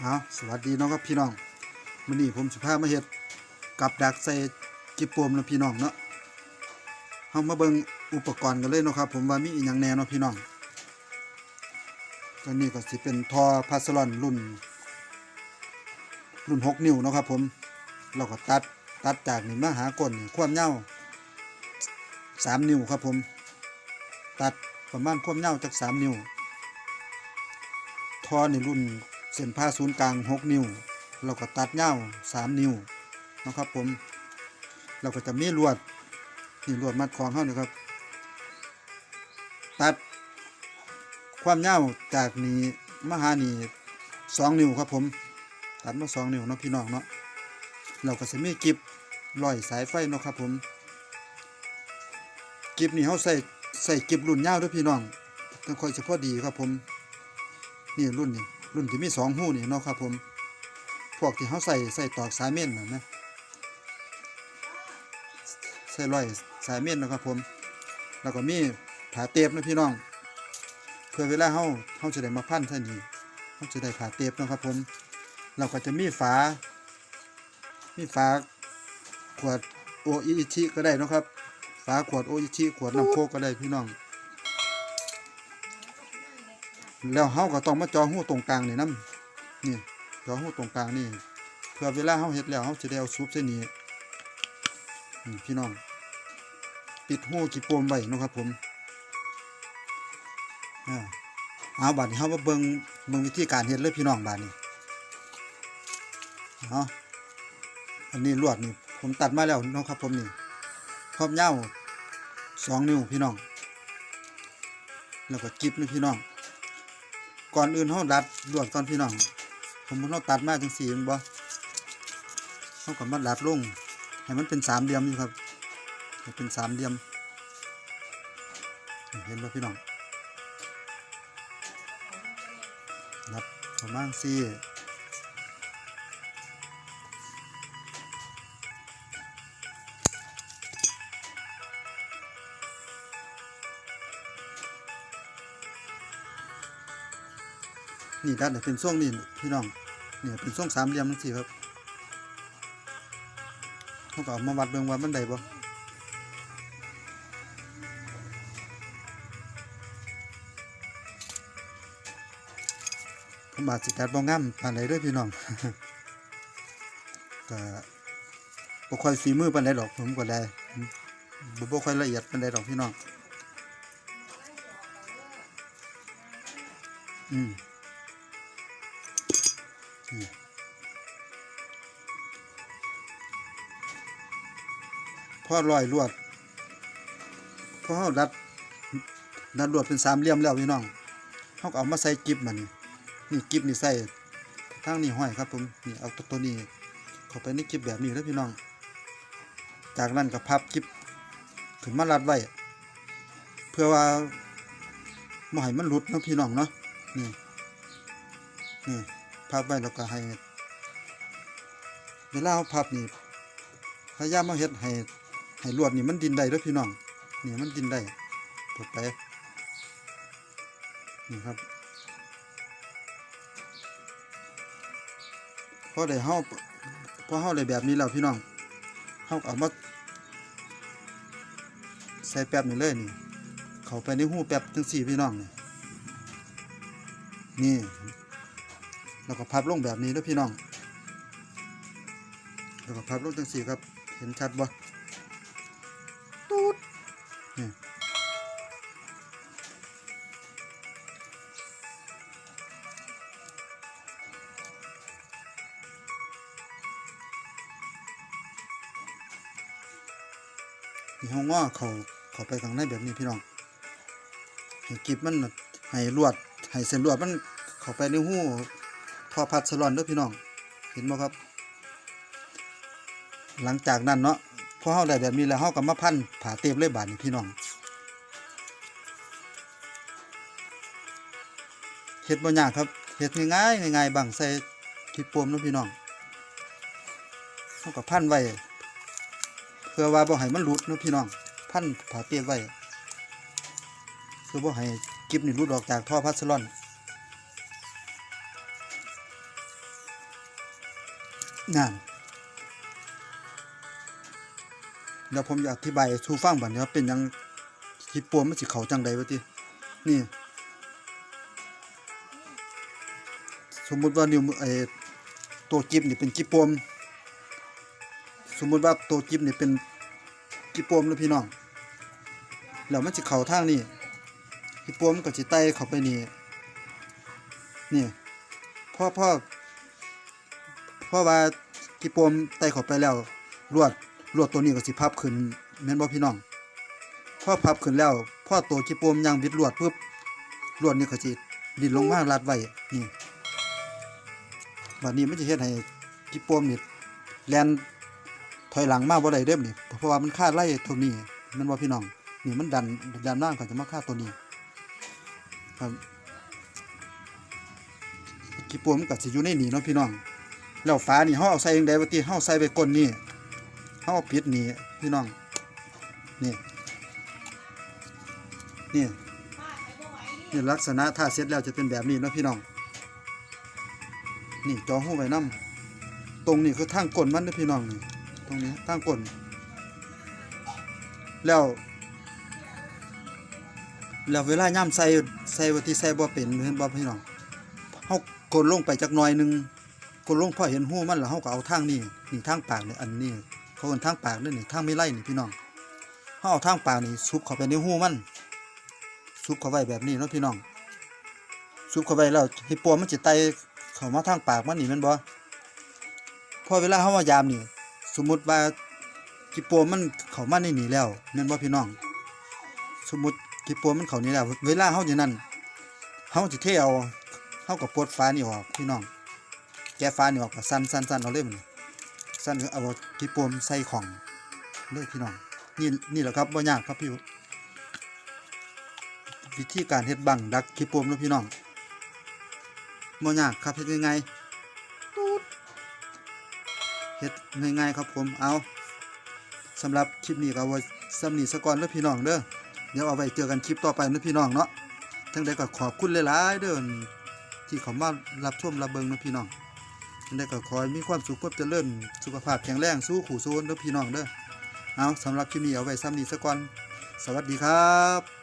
เอาสวัสดีน้องครับพี่น้องมื้อนี้ผมสิพามาเฮ็ดกับดักใส่จิปโปมนะพี่น้องเนาะเฮามาเบิ่งอุปกรณ์กันเลยเนาะครับผมว่ามีอีหยังแหน่เนาะพี่น้องตัวนี้ก็สิเป็นทอพาสลอนรุ่น รุ่น 6 นิ้วเนาะครับผมเราก็ตัดตัดจากนี่มาหาก้นความยาว3นิ้วครับผม ตัดประมาณความยาวจาก 3 นิ้วทอในรุ่น เส้นผ่าศูนย์กลาง 6 นิ้วเราก็ตัดเงา3 นิ้วนะครับผม เราก็จะมีลวดนี่ลวดมัดของเข้านี่ครับ ตัดความยาจากนี้มหานี่2นิ้วครับผม ตัดมา2นิ้วเนาะพี่น้องเนาะเราก็จะมีกิบร้อยสายไฟเนาะครับผมกิบนี่เขาใส่ใส่กิบรุ่นยาด้วยพี่น้องต้องคอยเฉพาะดีครับผม นี่รุ่นนี้ รุ่นที่มีสองหูนี่เนาะครับผมพวกที่เขาใส่ใส่ตอกสายเม่นน่ะนะใส่ร้อยสายเม่นนะครับผม แล้วก็มีผาเตบนะพี่น้อง เพื่อเวลาเขาเขาจะได้มาพันใส่นี่เขาจะได้ผาเตบนะครับผม เราก็จะมีฝา มีฝาขวดโออิชิก็ได้นะครับ ฝาขวดโออิชิขวดน้ำโคกก็ได้พี่น้อง แล้วเฮาก็ต้องมาจอหู้ตรงกลางนี่นํนี่จอหู้ตรงกลางนี่เพื่อเวลาเฮาเฮ็ดแล้วเฮาจะได้เอาซุปเส้นนี้นี่พี่น้อง ปิดหู้กี่ปมไว้นะครับผมอ่าเอาบัดนี้เฮามาเบิ่งเบิ่งวิธีการเฮ็ดเลยพี่น้องบัดนี้เนาะอันนี้ลวดนี่ผมตัดมาแล้วนะครับผมนี่ความยาสองนิ้วพี่น้อง แล้วก็จิบนี่พี่น้อง ก่อนอื่นเฮาดัดลวดก่อนพี่น้องผมมันเฮาตัดมาจังสี่แม่นบ่เฮาก็มาดัดลงให้มันเป็นสามเหลี่ยมนี่ครับให้เป็นสามเหลี่ยม เห็นบ่พี่น้องดัดประมาณสี่ นี่ดัดให้เป็นช่วงนี่พี่น้องเนี่ยเป็นช่วงสามเหลี่ยมจังซี่ครับเขาก็เอามาวัดเบิ่งว่ามันได้บ่ผมอาจสิกัดบ่งามปานใดเด้อพี่น้องก็บ่ค่อยฝีมือปานใดดอกผมก็ได้บ่บ่ค่อยละเอียดปานใดดอกพี่น้องอืม พอร้อยลวดพอเฮาดัดดัดลวดเป็นสามเหลี่ยมแล้วพี่น้องเฮาเอามาใส่กิบมันนี่นี่กิบนี่ใส่ทางนี้ห้อยครับผมนี่เอาตัวตัวนี้เข้าไปในกิบแบบนี้แล้วพี่น้อง จากนั้นก็พับกิบขึ้นมารัดไว้เพื่อว่าไม่ให้มันหลุดนะพี่น้องเนาะนี่นี่ พับไว้แล้วก็ให้ เวลาเราพับนี่พยายามมาเฮ็ดให้ให้ลวดนี่มันดินได้เด้วยพี่น้องนี่มันดินได้ถูกไปนี่ครับพอได้เฮาพอเฮาได้แบบนี้แล้วพี่น้องเฮาก็เอามาใส่แป๊บนี่เลยนี่ เข้าไปในหูแป๊บจังสี่พี่น้องนี่นี่ แล้วก็พับลงแบบนี้ด้อพี่น้อง แล้วก็พับลงจังสี่ครับ เห็นชัดบ่ตูดนี่นี่เฮาง้อเขาเขาไปข้างในแบบนี้พี่น้องให้กิบมันให้ลวดให้เส้นลวดมันเข้าไปในหู อพัดสลอนด้อพี่น้อง เห็นบ่ครับ หลังจากนั้นเนาะพอเฮาได้แบบนี้แล้วเฮาก็มาพันผ่าเต็มเลยบาดนี้พี่น้องเฮ็ดบ่ยากครับเฮ็ดง่ายๆง่ายๆบังใส่ที่ปมเนะพี่น้องเฮาก็พันไว้เพื่อว่าบ่ให้มันหลุดนะพี่น้อง พันผ่าเต็มไว้คือบ่ให้กิบนี่หลุดออกจากท่อพัดสลอน นั่นเดี๋ยวผมจะอธิบายสู่ฟังบัดนี้ว่าเป็นยังคิดปวมมันสิเขาจังใดวะตินี่ สมมุติว่านิ้วไอ้ตัวกิบนี่เป็นกิบปวมสมมุติว่าตัวกิบนี่เป็นกิบปวมแล้วพี่น้องแล้วมันสิเข้าทางนี้กิบปวมมันก็สิไต่เข้าไปนี่นี่พ่อพ่อ เพ่อว่ากิบปมไต่เข้าไปแล้วลวดลวดตัวนี้ก็สิพับขึ้นแม่นบ่พี่น้องพอพับขึ้นแล้วพ่อตัวกิบปมยังบิดลวดปึ๊บลวดนี่ก็สิดิ่นลงมารัดไว้นี่บัดนี้มันจะเฮ็ดให้กิปมนี่แลนถอยหลังมาบ่ได้เด้อนี่เพราะว่ามันคาดไล่ตรงนี้แมันว่พี่น้องนี่มันดันดันหน้าก็จะมาคาตัวนี้ครับกิปมมันก็สิอยู่ในนี่เนาะพี่น้อง แล้วฝานี่เฮาเอาใส่จังได๋ว่าติเฮาใส่ไว้ก้นนี่เฮาเอาปิดนี่พี่น้อง นี่ นี่นี่ลักษณะถ้าเสร็จแล้วจะเป็นแบบนี้เนาะพี่น้อง นี่จอหูไว้นํตรงนี้คือทางก้นมันเด้อพี่น้องนี่ ตรงนี้ทางก้น แล้ว แล้วเวลาย่ำใส่ใส่ว่าที่ใส่บ่เป็นเห็นบ่พี่น้องเฮากดลงไปจักหน่อยหนึง กดลงพ่อเห็นหูมันแล้วเฮาก็เอาทางนี้นี่ทางปากเนี่ยอันนี้เขาเอิ้นทางปากนี่นี่ทางไม่ไล่นี่พี่น้องเฮาเอาทางปากนี่ซุบเข้าไปในหูมันซุบเข้าไว้แบบนี้เนาะพี่น้องซุบเข้าไปแล้วให้ปวมมันสิไตเข้ามาทางปากมันนี่แม่นบ่พอเวลาเฮามายามนี่ สมมุติว่ากิปวมมันเข้ามาในนี่แล้วแม่นบ่พี่น้อง สมมุติกิปวมมันเข้านี่แล้ว เวลาเฮาอย่างนั้นเฮาสิเทเอาเฮาก็ปลดฝานี่ออกพี่น้อง แกะฝานี่ออกก็สั่นๆๆเอาเลยมันสั่นเอากิปมใส่ของเลยพี่น้องนี่นี่แหละครับบ่ยากครับพี่วิธีการเฮ็ดบังดักกิปมเนาะพี่น้องบ่ยากครับเฮ็ดง่ายๆเฮ็ดง่ายๆครับผมเอาสำหรับคลิปนี้ก็เอาไว้สำนี้ซะก่อนเด้อพี่น้องเด้อเดี๋ยวเอาไว้เจอกันคลิปต่อไปเด้อพี่น้องเนาะทั้งใดก็ขอบคุณหลายๆเด้อที่เขามารับชมรับเบิงนะพี่น้อง ได้ก็คอยมีความสุขความเจริญสุขภาพแข็งแรงสู้ขู่โซนเด้อพี่น้องเด้อเอาสำหรับคลิปนี้เอาไว้ซ้ำนี้ซะก่อนสวัสดีครับ